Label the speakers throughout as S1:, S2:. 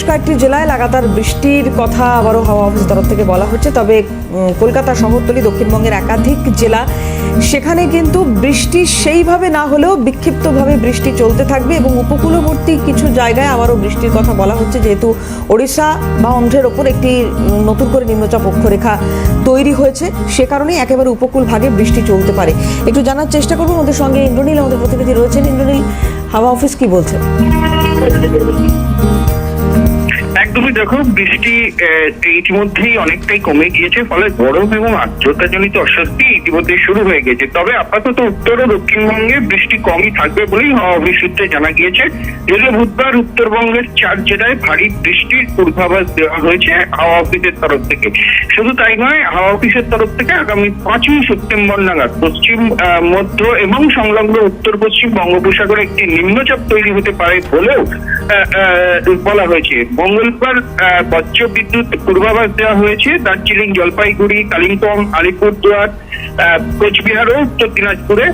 S1: বেশ কয়েকটি জেলায় লাগাতার বৃষ্টির কথা আবারও হাওয়া অফিস তরফ থেকে বলা হচ্ছে। তবে কলকাতা শহরতলি, দক্ষিণবঙ্গের একাধিক জেলা সেখানে কিন্তু বৃষ্টি সেইভাবে না হলেও বিক্ষিপ্তভাবে বৃষ্টি চলতে থাকবে এবং উপকূলবর্তী কিছু জায়গায় আবারও বৃষ্টির কথা বলা হচ্ছে, যেহেতু ওড়িশা বা অন্ধ্রের ওপর একটি নতুন করে নিম্নচাপ অক্ষরেখা তৈরি হয়েছে। সে কারণেই একেবারে উপকূল ভাগে বৃষ্টি চলতে পারে। একটু জানার চেষ্টা করব, আমাদের সঙ্গে ইন্দ্রনীল আমাদের প্রতিনিধি রয়েছেন। ইন্দ্রনীল, হাওয়া অফিস কি বলছে?
S2: একদমই দেখো, বৃষ্টি ইতিমধ্যেই অনেকটাই কমে গিয়েছে, ফলে গরম এবং আর্দ্রতাজনিত অস্বস্তি ইতিমধ্যে শুরু হয়ে গেছে। তবে আপাতত উত্তর ও দক্ষিণবঙ্গে বৃষ্টি কমই থাকবে বলেই হাওয়া সূত্রে জানা গিয়েছে। যদিও বুধবার উত্তরবঙ্গের চার জেলায় ভারী বৃষ্টির পূর্বাভাস দেওয়া হয়েছে হাওয়া অফিসের তরফ থেকে। শুধু তাই নয়, হাওয়া অফিসের তরফ থেকে আগামী পাঁচই সেপ্টেম্বর নাগাদ পশ্চিম মধ্য এবং সংলগ্ন উত্তর পশ্চিম বঙ্গোপসাগরে একটি নিম্নচাপ তৈরি হতে পারে বলেও বলা হয়েছে। মঙ্গলবার বজ্র বিদ্যুৎ পূর্বাভাস দেওয়া হয়েছে। দার্জিলিং, জলপাইগুড়ি, কালিম্পং, আলিপুরদুয়ার কোচবিহার ও উত্তর দিনাজপুরে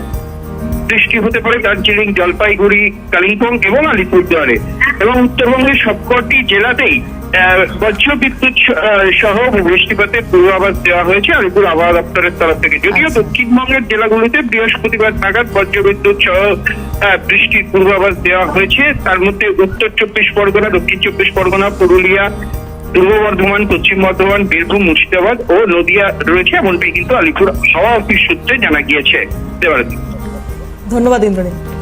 S2: বৃষ্টি হতে পারে দার্জিলিং, জলপাইগুড়ি, কালিম্পং এবং আলিপুরদুয়ারে। এবং উত্তরবঙ্গের সবকটি জেলাতেই আহ, বজ্র বিদ্যুৎ স- আহ, সহ বৃষ্টিপাতের পূর্বাভাস দেওয়া হয়েছে। আলিপুর আবহাওয়া দপ্তরের তরফ থেকে যদিও
S1: আচ্ছা।
S2: দক্ষিণবঙ্গের জেলাগুলিতে বৃহস্পতিবার নাগাদ বজ্র বিদ্যুৎ সহ বৃষ্টির পূর্বাভাস দেওয়া হয়েছে। তার মধ্যে উত্তর চব্বিশ পরগনা দক্ষিণ চব্বিশ পরগনা পুরুলিয়া পূর্ব বর্ধমান পশ্চিম বর্ধমান বীরভূম মুর্শিদাবাদ ও নদিয়া রয়েছে। এমনটাই কিন্তু আলিপুর হাওয়া অফিস সূত্রে জানা গিয়েছে।
S1: ধন্যবাদ ইন্দ্রনীল।